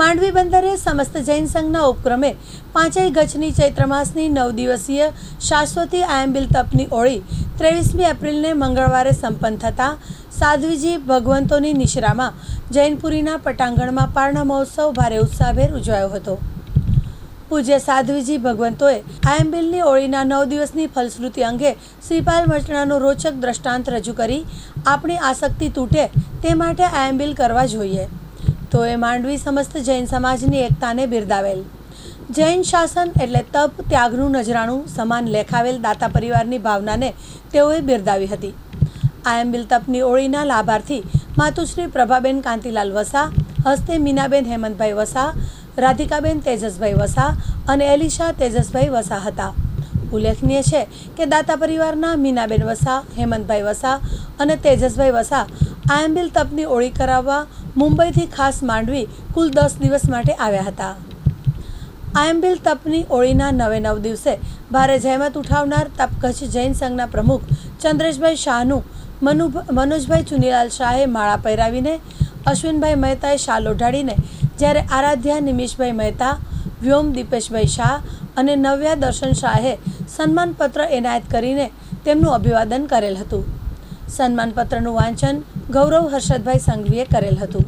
માંડવી બંદરે સમસ્ત જૈન સંઘના ઉપક્રમે પાંચેય ગચ્છની ચૈત્ર માસની નવ દિવસીય શાશ્વતી આયંબિલ તપની ઓળી ત્રેવીસમી એપ્રિલને મંગળવારે સંપન્ન થતાં સાધ્વીજી ભગવંતોની નિશ્રામાં જૈનપુરીના પટાંગણમાં પારણા મહોત્સવ ભારે ઉત્સાહભેર ઉજવાયો હતો. પૂજ્ય સાધ્વીજી ભગવંતોએ આયંબિલની ઓળીના નવ દિવસની ફલશ્રુતિ અંગે શ્રીપાલ મચણાનો રોચક દ્રષ્ટાંત રજૂ કરી આપણી આસક્તિ તૂટે તે માટે આયંબિલ કરવા જોઈએ. તો એ માંડવી સમસ્ત જૈન સમાજની એકતાને બિરદાવેલ. જૈન શાસન એટલે તપ, ત્યાગનું નજરાણું સમાન લેખાવેલ દાતા પરિવારની ભાવનાને તેઓએ બિરદાવી હતી. આયંબિલ તપની ઓળીના લાભાર્થી માતુશ્રી પ્રભાબેન કાંતિલાલ વસા, હસ્તે મીનાબેન હેમંતભાઈ વસા, રાધિકાબેન તેજસભાઈ વસા અને એલિશા તેજસભાઈ વસા હતા. ઉલ્લેખનીય છે કે દાતા પરિવારના મીનાબેન વસા, હેમંતભાઈ વસા અને તેજસભાઈ વસા આયંબિલ તપની ઓળી કરાવવા મુંબઈથી ખાસ માંડવી કુલ દસ દિવસ માટે આવ્યા હતા. આયંબિલ તપની ઓળીના નવે નવ દિવસે ભારે જહેમત ઉઠાવનાર તપ કચ્છ જૈન સંઘના પ્રમુખ ચંદ્રેશભાઈ શાહનું મનુ મનોજભાઈ ચુનીલાલ શાહે માળા પહેરાવીને અશ્વિનભાઈ મહેતાએ શાલ ઓઢાડીને જ્યારે આરાધ્યા નિમિષભાઈ મહેતા, વ્યોમ દીપેશભાઈ શાહ અને નવ્યા દર્શન શાહે સન્માનપત્ર એનાયત કરીને તેમનું અભિવાદન કરેલ હતું. સન્માનપત્રનું વાંચન ગૌરવ હર્ષદભાઈ સંઘવીએ કરેલ હતું.